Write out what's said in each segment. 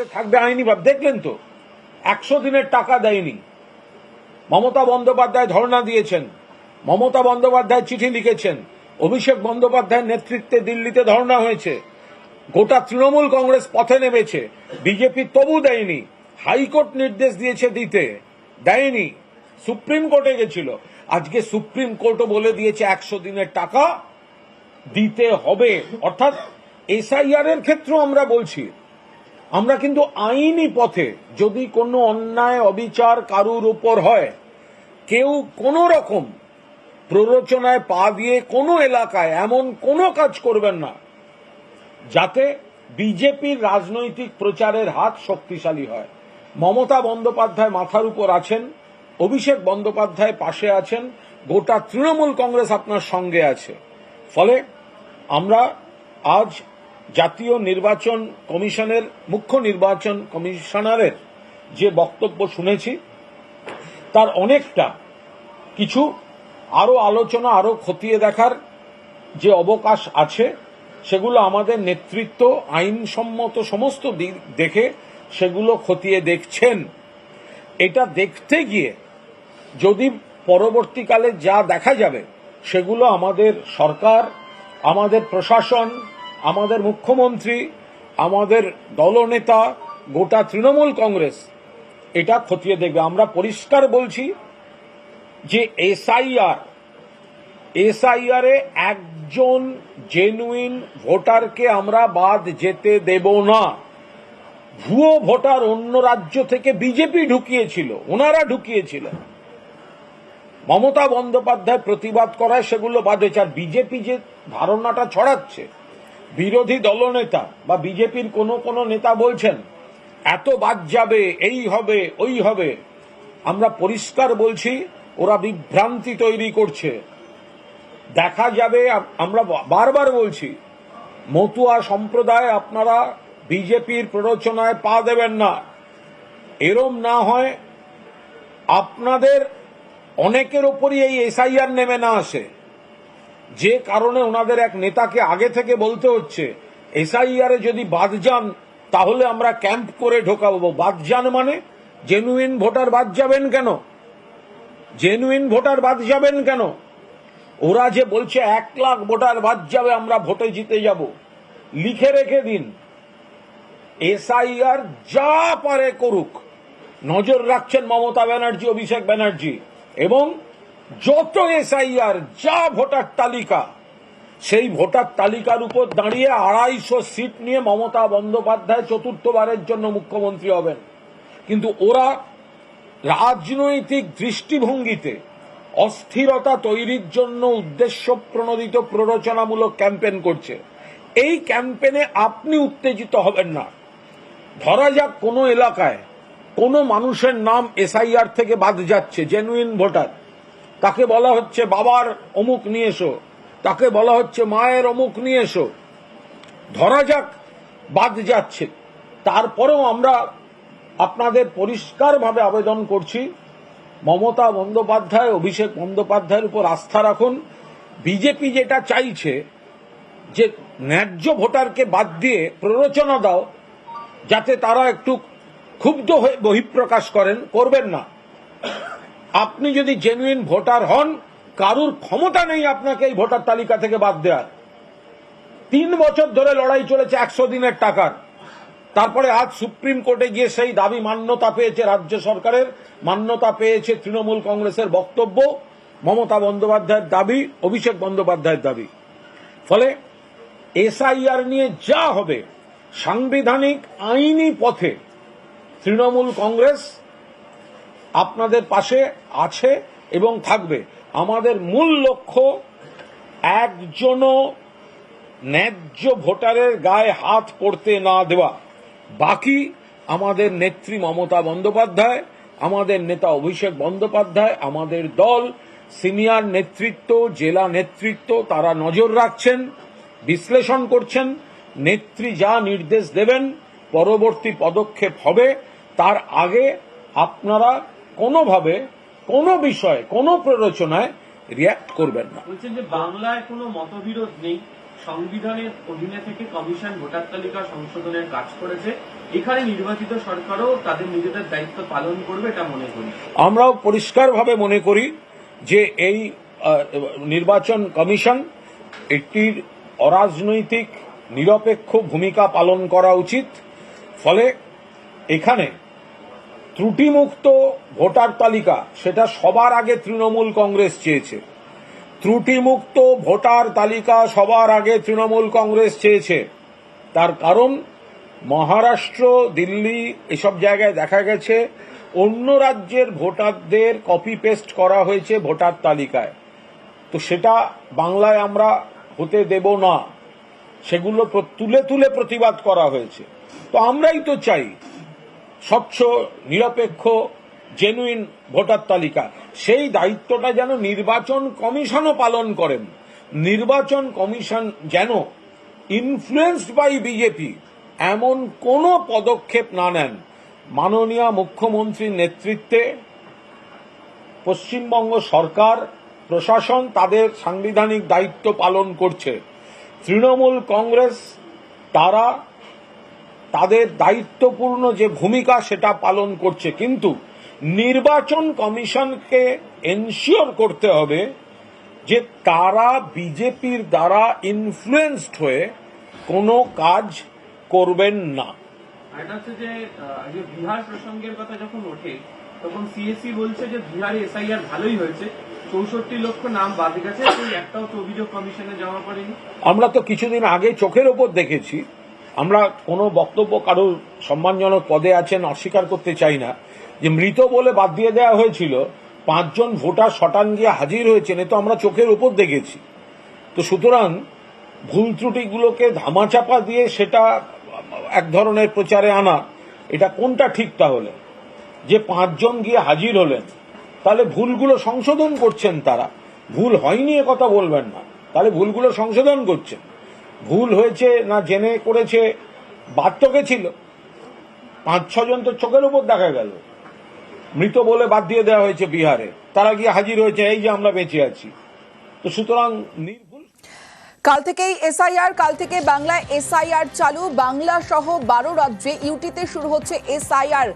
পাশে থাকবে আইনি ভাব। দেখলেন তো, একশো দিনের টাকা দেয়নি। মমতা বন্দ্যোপাধ্যায় ধর্ণা দিয়েছেন। মমতা বন্দ্যোপাধ্যায় চিঠি লিখেছেন। অভিষেক বন্দ্যোপাধ্যায়ের নেতৃত্বে দিল্লিতে ধর্ণা হয়েছে। গোটা তৃণমূল কংগ্রেস পথে নেমেছে। বিজেপি তবু দেয়নি। হাইকোর্ট নির্দেশ দিয়েছে দিতে। দেয়নি। সুপ্রিম কোর্টে গেছিল। আজকে সুপ্রিম কোর্টও বলে দিয়েছে একশো দিনের টাকা দিতে হবে। অর্থাৎ এসআইআর এর ক্ষেত্রেও আমরা বলছি আমরা কিন্তু আইনি পথে যদি কোনো অন্যায়, অবিচার কারুর উপর হয়, কেউ কোনো রকম প্ররোচনায় পা দিয়ে কোনো এলাকায় এমন কোনো কাজ করবেন না, যাতে বিজেপির রাজনৈতিক প্রচারের হাত শক্তিশালী হয়। মমতা বন্দ্যোপাধ্যায় মাথার উপর আছেন, অভিষেক বন্দ্যোপাধ্যায় পাশে আছেন, গোটা তৃণমূল কংগ্রেস আপনার সঙ্গে আছে। ফলে আমরা আজ জাতীয় নির্বাচন কমিশনের, মুখ্য নির্বাচন কমিশনারের যে বক্তব্য শুনেছি, তার অনেকটা কিছু আরও আলোচনা, আরও খতিয়ে দেখার যে অবকাশ আছে, সেগুলো আমাদের নেতৃত্ব আইনসম্মত সমস্ত দিক দেখে সেগুলো খতিয়ে দেখছেন। এটা দেখতে গিয়ে যদি পরবর্তীকালে যা দেখা যাবে, সেগুলো আমাদের সরকার, আমাদের প্রশাসন আমাদের মুখ্যমন্ত্রী, আমাদের দলনেতা, গোটা তৃণমূল কংগ্রেস, এটা খতিয়ে দেখবে। আমরা পরিষ্কার বলছি যে এসআইআর এসআইআর একজন জেনুইন ভোটারকে আমরা বাদ যেতে দেব না। ভুয়ো ভোটার অন্য রাজ্য থেকে বিজেপি ঢুকিয়েছিল, ওনারা ঢুকিয়েছিলেন। মমতা বন্দ্যোপাধ্যায় প্রতিবাদ করায় সেগুলো বাদ হয়েছে, আর বিজেপি যে ধারণাটা ছড়াচ্ছে বিরোধী দলনেতা বা বিজেপির কোনো কোনো নেতা বলছেন, এত বাদ যাবে, এই হবে, ওই হবে। আমরা পরিষ্কার বলছি, ওরা বিভ্রান্তি তৈরি করছে। দেখা যাবে আমরা বারবার বলছি, মতুয়া সম্প্রদায় আপনারা বিজেপির প্ররোচনায় পা দেবেন না। এরম না হয়, আপনাদের অনেকের ওপরই এই এসআইআর নেমে না আসে। যে কারণে ওনাদের এক নেতাকে আগে থেকে বলতে হচ্ছে, এসআইআর যদি বাদ যান, তাহলে আমরা ক্যাম্প করে ঢোকাবো। বাদ যান মানে? জেনুইন ভোটার বাদ যাবেন কেন? জেনুইন ভোটার বাদ যাবেন কেন? ওরা যে বলছে এক লাখ ভোটার বাদ যাবে, আমরা ভোটে জিতে যাব। লিখে রেখে দিন। এসআইআর যা পারে করুক। নজর রাখছেন মমতা ব্যানার্জি, অভিষেক ব্যানার্জি। এবং যত এসআইআর, যা ভোটার তালিকা, সেই ভোটার তালিকার উপর দাঁড়িয়ে আড়াইশো সিট নিয়ে মমতা বন্দ্যোপাধ্যায় চতুর্থবারের জন্য মুখ্যমন্ত্রী হবেন। কিন্তু ওরা রাজনৈতিক দৃষ্টিভঙ্গিতে অস্থিরতা তৈরির জন্য উদ্দেশ্য প্রণোদিত প্ররোচনামূলক ক্যাম্পেন করছে। এই ক্যাম্পেনে আপনি উত্তেজিত হবেন না। ধরা যাক কোনো এলাকায় কোনো মানুষের নাম এসআইআর থেকে বাদ যাচ্ছে জেনুইন ভোটার। তাকে বলা হচ্ছে বাবার অমুক নিয়ে এসো। তাকে বলা হচ্ছে মায়ের অমুক নিয়ে এসো। ধরা যাক, বাদ যাচ্ছে। তারপরেও আমরা আপনাদের পরিষ্কারভাবে আবেদন করছি। মমতা বন্দ্যোপাধ্যায়, অভিষেক বন্দ্যোপাধ্যায়ের উপর আস্থা রাখুন। বিজেপি যেটা চাইছে, যে ন্যায্য ভোটারকে বাদ দিয়ে প্ররোচনা দাও, যাতে তারা একটু ক্ষুব্ধ হয়ে বহিঃপ্রকাশ করেন, করবেন না। আপনি যদি জেনুইন ভোটার হন, কারুর ক্ষমতা নেই আপনাকে এই ভোটার তালিকা থেকে বাদ দেওয়ার। তিন বছর ধরে লড়াই চলেছে একশো দিনের টাকার। তারপরে আজ সুপ্রিম কোর্টে গিয়ে সেই দাবি মান্যতা পেয়েছে রাজ্য সরকারের। মান্যতা পেয়েছে তৃণমূল কংগ্রেসের বক্তব্য, মমতা বন্দ্যোপাধ্যায়ের দাবি, অভিষেক বন্দ্যোপাধ্যায়ের দাবি। ফলে এসআইআর নিয়ে যা হবে, সাংবিধানিক আইনি পথে তৃণমূল কংগ্রেস আপনাদের পাশে আছে এবং থাকবে। আমাদের মূল লক্ষ্য একজনও ন্যায্য ভোটারের গায়ে হাত পড়তে না দেওয়া। বাকি আমাদের নেত্রী মমতা বন্দ্যোপাধ্যায়, আমাদের নেতা অভিষেক বন্দ্যোপাধ্যায়, আমাদের দল, সিনিয়র নেতৃত্ব, জেলা নেতৃত্ব, তারা নজর রাখছেন, বিশ্লেষণ করছেন, নেত্রী যা নির্দেশ দেবেন পরবর্তী পদক্ষেপ হবে, তার আগে আপনারা কোনোভাবে কোনো বিষয়ে কোনো প্ররোচনায় রিয়াক্ট করবেন না। বলছেন যে বাংলায় কোনো মতবিরোধ নেই। সংবিধানের অধীনে থেকে কমিশন ভোটার তালিকা সংশোধনের কাজ করেছে। এখানে নির্বাচিত সরকারও তাদের নিজেদের দায়িত্ব পালন করবে এটা মনে করি। আমরাও পরিষ্কারভাবে মনে করি যে এই নির্বাচন কমিশন একটির অরাজনৈতিক নিরপেক্ষ ভূমিকা পালন করা উচিত। ফলে এখানে ত্রুটিমুক্ত ভোটার তালিকা, সেটা সবার আগে তৃণমূল কংগ্রেস চেয়েছে। ত্রুটিমুক্ত ভোটার তালিকা সবার আগে তৃণমূল কংগ্রেস চেয়েছে। তার কারণ, মহারাষ্ট্র, দিল্লি এসব জায়গায় দেখা গেছে, অন্য রাজ্যের ভোটারদের কপি পেস্ট করা হয়েছে ভোটার তালিকায়। তো সেটা বাংলায় আমরা হতে দেব না। সেগুলো তুলে তুলে প্রতিবাদ করা হয়েছে। তো আমরাই তো চাই স্বচ্ছ, নিরপেক্ষ জেনুইন ভোটার তালিকা। সেই দায়িত্বটা যেন নির্বাচন কমিশনও পালন করেন। নির্বাচন কমিশন যেন ইনফ্লুয়েন্সড বাই বিজেপি এমন কোনো পদক্ষেপ না নেন। মাননীয় মুখ্যমন্ত্রীর নেতৃত্বে পশ্চিমবঙ্গ সরকার, প্রশাসন তাদের সাংবিধানিক দায়িত্ব পালন করছে। তৃণমূল কংগ্রেস, তারা তাদের দায়িত্বপূর্ণ যে ভূমিকা সেটা পালন করছে। কিন্তু নির্বাচন কমিশনকে এনশিওর করতে হবে যে তারা বিজেপির দ্বারা ইনফ্লুয়েন্সড হয়ে কোনো কাজ করবেন না। যে বিহার প্রসঙ্গের কথা যখন ওঠে তখন সিএসসি বলছে যে বিহারে এসআইআর ভালোই হয়েছে। চৌষট্টি লক্ষ নাম বাদ গেছে একটাও তো অভিযোগ কমিশনে জমা পড়েনি। আমরা তো কিছুদিন আগে চোখের ওপর দেখেছি। আমরা কোনো বক্তব্য কারোর সম্মানজনক পদে আছেন, অস্বীকার করতে চাই না। যে মৃত বলে বাদ দিয়ে দেওয়া হয়েছিল, পাঁচজন ভোটার শটান গিয়ে হাজির হয়েছেন, এ তো আমরা চোখের ওপর দেখেছি। তো সুতরাং ভুল ত্রুটিগুলোকে ধামাচাপা দিয়ে সেটা এক ধরনের প্রচারে আনা, এটা কোনটা ঠিক তাহলে? যে পাঁচজন গিয়ে হাজির হলেন, তাহলে ভুলগুলো সংশোধন করছেন তারা। ভুল হয়নি এ কথা বলবেন না। তাহলে ভুলগুলো সংশোধন করছেন। ভুল হয়েছে না জেনে করেছে বাদ ছিল। পাঁচ ছজন তো চোখের উপর দেখা গেল। মৃত বলে বাদ দিয়ে দেওয়া হয়েছে বিহারে। তারা গিয়ে হাজির হয়েছে, এই যে আমরা বেঁচে আছি। তো সুতরাং কাল থেকেই এসআইআর, কাল থেকে বাংলায় এসআইআর চালু। বাংলা সহ বারো রাজ্যে ইউটিতে শুরু হচ্ছে এসআইআর।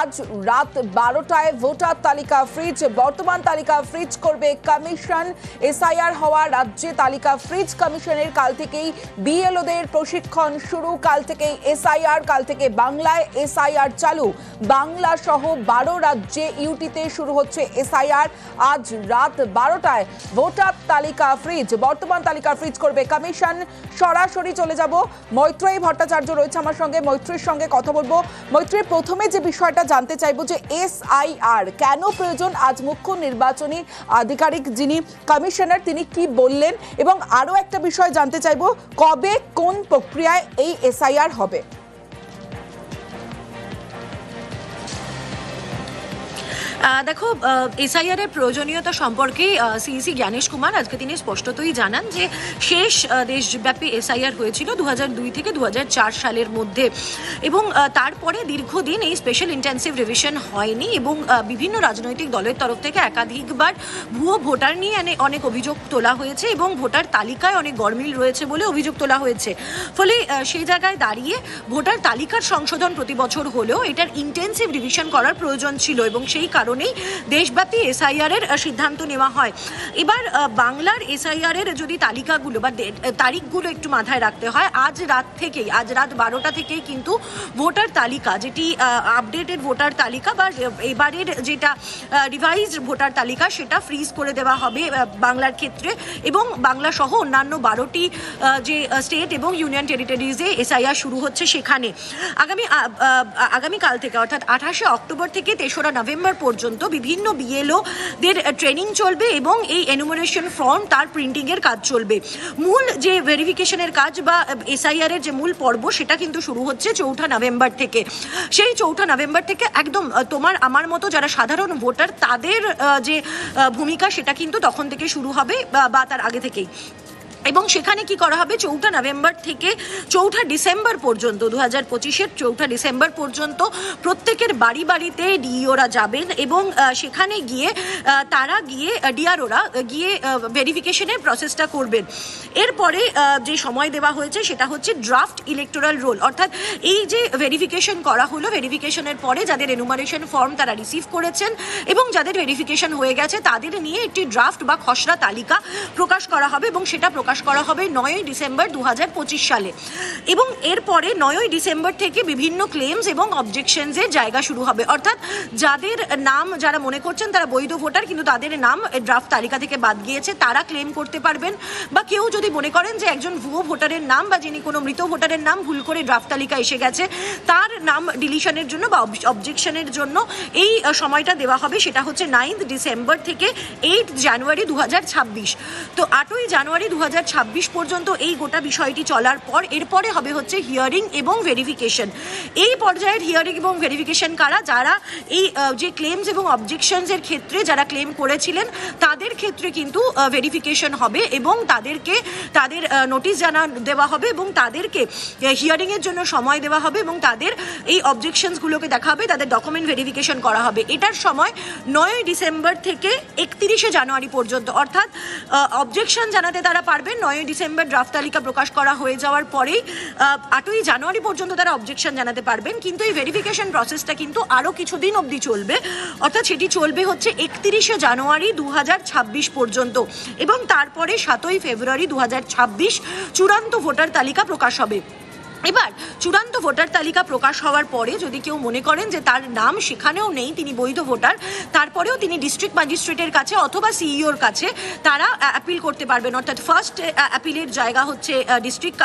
আজ রাত বারোটায় ভোটার তালিকা ফ্রিজ। বর্তমান তালিকা ফ্রিজ করবে কমিশন। এসআইআর হওয়া রাজ্যে তালিকা ফ্রিজ কমিশনের কাল থেকেই বিএলওদের প্রশিক্ষণ শুরু। কাল থেকেই এসআইআর, কাল থেকে বাংলায় এসআইআর চালু। বাংলা সহ বারো রাজ্যে ইউটিতে শুরু হচ্ছে এসআইআর। আজ রাত বারোটায় ভোটার তালিকা ফ্রিজ। বর্তমান তালিকা ফ্রিজ করবে কমিশন সরাসরি চলে যাব। মৈত্রী ভট্টাচার্য রয়েছে আমার সঙ্গে। মৈত্রীর সঙ্গে কথা বলব। মৈত্রী প্রথমে যে বিষয়টা জানতে চাইব যে এস আর কেন প্রয়োজন আজ মুখ্য নির্বাচনী আধিকারিক যিনি কমিশনার, তিনি কি বললেন? এবং আরও একটা বিষয় জানতে চাইব, কবে কোন প্রক্রিয়ায় এই এসআইআর হবে? দেখো এসআইআর এর প্রয়োজনীয়তা সম্পর্কে সিইসি জ্ঞানেশ কুমার আজকে তিনি স্পষ্টতই জানান যে শেষ দেশব্যাপী এসআইআর হয়েছিল দু থেকে দু হাজার চার সালের মধ্যে। এবং তারপরে দীর্ঘদিন এই স্পেশাল ইন্টেন্সিভ রিভিশন হয়নি এবং বিভিন্ন রাজনৈতিক দলের তরফ থেকে একাধিকবার ভুয়ো ভোটার নিয়ে অনেক- অভিযোগ তোলা হয়েছে এবং ভোটার তালিকায় অনেক গরমিল রয়েছে বলে অভিযোগ তোলা হয়েছে। ফলে সেই জায়গায় দাঁড়িয়ে ভোটার তালিকার সংশোধন প্রতি বছর হলেও এটার ইন্টেন্সিভ রিভিশন করার প্রয়োজন ছিল এবং সেই কারণেই দেশব্যাপী এসআইআর এর সিদ্ধান্ত নেওয়া হয়। এবার বাংলার এসআইআর এর যদি তালিকাগুলো বা তারিখগুলো একটু মাথায় রাখতে হয়, আজ রাত থেকেই, আজ রাত বারোটা থেকেই কিন্তু ভোটার তালিকা, যেটি আপডেটেড ভোটার তালিকা বা এবারের যেটা রিভাইজড ভোটার তালিকা, সেটা ফ্রিজ করে দেওয়া হবে বাংলার ক্ষেত্রে। এবং বাংলা সহ অন্যান্য বারোটি যে স্টেট এবং ইউনিয়ন টেরিটরিজে এসআইআর শুরু হচ্ছে সেখানে। আগামী আগামীকাল থেকে, অর্থাৎ আঠাশে অক্টোবর থেকে তেসরা নভেম্বর পর্যন্ত বিভিন্ন বিএলও দের ট্রেনিং চলবে এবং এই এনুমারেশন ফর্ম তার প্রিন্টিংয়ের কাজ চলবে। মূল যে ভেরিফিকেশনের কাজ বা এসআইআর এর যে মূল পর্ব সেটা কিন্তু শুরু হচ্ছে চৌঠা নভেম্বর থেকে। সেই চৌঠা নভেম্বর থেকে একদম তোমার, আমার মতো যারা সাধারণ ভোটার তাদের যে ভূমিকা সেটা কিন্তু তখন থেকে শুরু হবে বা তার আগে থেকেই। এবং সেখানে কি করা হবে? চৌঠা নভেম্বর থেকে চৌঠা ডিসেম্বর পর্যন্ত দু হাজার পঁচিশের চৌঠা ডিসেম্বর পর্যন্ত প্রত্যেকের বাড়ি বাড়িতে ডিওরা যাবেন এবং সেখানে গিয়ে তারা গিয়ে ডিআরওরা গিয়ে ভেরিফিকেশনের প্রসেসটা করবেন। এরপরে যে সময় দেওয়া হয়েছে সেটা হচ্ছে ড্রাফট ইলেকটোরাল রোল অর্থাৎ এই যে ভেরিফিকেশন করা হলো ভেরিফিকেশনের পরে যাদের এনুমারেশন ফর্ম তারা রিসিভ করেছেন এবং যাদের ভেরিফিকেশন হয়ে গেছে তাদের নিয়ে একটি ড্রাফট বা খসড়া তালিকা প্রকাশ করা হবে এবং সেটা প্রকাশ করা হবে নয়ই ডিসেম্বর দু হাজার পঁচিশ সালে। এবং এরপরে নয়ই ডিসেম্বর থেকে বিভিন্ন ক্লেমস এবং অবজেকশনসের জায়গা শুরু হবে। অর্থাৎ যাদের নাম যারা মনে করছেন তারা বৈধ ভোটার, কিন্তু তাদের নাম ড্রাফট তালিকা থেকে বাদ গিয়েছে, তারা ক্লেম করতে পারবেন। বা কেউ যদি মনে করেন যে একজন ভুয়ো ভোটারের নাম বা যিনি কোনো মৃত ভোটারের নাম ভুল করে ড্রাফট তালিকা এসে গেছে, তার নাম ডিলিশনের জন্য বা অবজেকশনের জন্য এই সময়টা দেওয়া হবে, সেটা হচ্ছে নাইন্থ ডিসেম্বর থেকে এইট জানুয়ারি দু হাজার ছাব্বিশ। তো আটই জানুয়ারি দু হাজার পর্যন্ত এই গোটা বিষয়টি চলার পর এরপরে হবে হচ্ছে হিয়ারিং এবং ভেরিফিকেশন এই পর্যায়ের হিয়ারিং এবং ভেরিফিকেশন কারা, যারা এই যে ক্লেমস এবং অবজেকশনসের ক্ষেত্রে যারা ক্লেম করেছিলেন, তাদের ক্ষেত্রে কিন্তু ভেরিফিকেশন হবে এবং তাদেরকে, তাদের নোটিশ জানা দেওয়া হবে এবং তাদেরকে হিয়ারিং এর জন্য সময় দেওয়া হবে এবং তাদের এই অবজেকশনসগুলোকে দেখা হবে, তাদের ডকুমেন্ট ভেরিফিকেশন করা হবে। এটার সময় নয় ডিসেম্বর থেকে একত্রিশে জানুয়ারি পর্যন্ত, অর্থাৎ অবজেকশন জানাতে তারা পারবেন নয়ই ডিসেম্বর ড্রাফট তালিকা প্রকাশ করা হয়ে যাওয়ার পরেই আটই জানুয়ারি পর্যন্ত তারা অবজেকশন জানাতে পারবেন। কিন্তু এই ভেরিফিকেশন প্রসেসটা কিন্তু আরও কিছুদিন অবধি চলবে। অর্থাৎ সেটি চলবে হচ্ছে একত্রিশে জানুয়ারি দু হাজার ছাব্বিশ পর্যন্ত। এবং তারপরে সাতই ফেব্রুয়ারি দু হাজার ছাব্বিশ চূড়ান্ত ভোটার তালিকা প্রকাশ হবে। এবার চূড়ান্ত ভোটার তালিকা প্রকাশ হওয়ার পরে যদি কেউ মনে করেন যে তার নাম সেখানেও নেই তিনি বৈধ ভোটার তারপরেও তিনি ডিস্ট্রিক্ট ম্যাজিস্ট্রেটের কাছে অথবা সিইওর কাছে তারা অ্যাপিল করতে পারবেন। অর্থাৎ ফার্স্ট অ্যাপিলের জায়গা হচ্ছে ডিস্ট্রিক্ট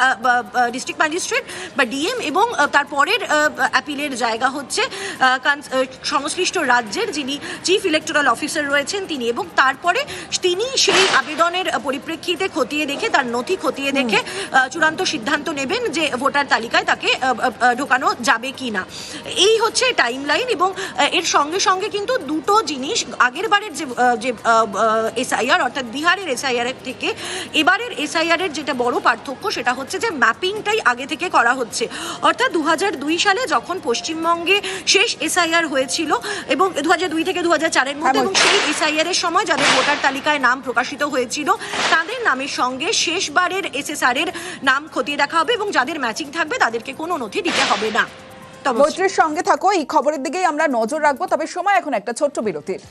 ডিস্ট্রিক্ট ম্যাজিস্ট্রেট বা ডিএম এবং তারপরের অ্যাপিলের জায়গা হচ্ছে সংশ্লিষ্ট রাজ্যের যিনি চিফ ইলেকটোরাল অফিসার রয়েছেন তিনি এবং তারপরে তিনি সেই আবেদনের পরিপ্রেক্ষিতে খতিয়ে দেখে তার নথি খতিয়ে দেখে চূড়ান্ত সিদ্ধান্ত নেবেন যে ভোটার তালিকায় তাকে ঢোকানো যাবে কি না। এই হচ্ছে টাইম লাইন এবং এর সঙ্গে সঙ্গে কিন্তু দুটো জিনিস আগের বারের যে যে এসআইআর অর্থাৎ বিহারের এসআইআর এর থেকে এবারের এসআইআর এর যেটা বড় পার্থক্য সেটা হচ্ছে যে ম্যাপিংটাই আগে থেকে করা হচ্ছে। অর্থাৎ দু হাজার দুই সালে যখন পশ্চিমবঙ্গে শেষ এসআইআর হয়েছিল এবং দু দুই থেকে দু চারের মধ্যে হ্যাঁ, এবং সেই এসআইআর এর সময় যাদের ভোটার তালিকায় নাম প্রকাশিত হয়েছিল তাদের নামের সঙ্গে শেষবারের এসএসআর এর নাম খতিয়ে দেখা হবে এবং যাদের ম্যাচিং থাকবে তাদেরকে কোনো নথি দিতে হবে না। মৈত্রীর সঙ্গে থাকো এই খবরের দিকেই আমরা নজর রাখব তবে সময় এখন একটা ছোট্ট বিরতির।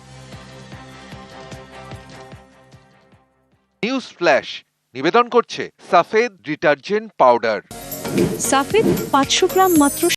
নিউজ ফ্ল্যাশ নিবেদন করছে সাফেদ ডিটারজেন্ট পাউডার। সাফেদ পাঁচশো গ্রাম মাত্র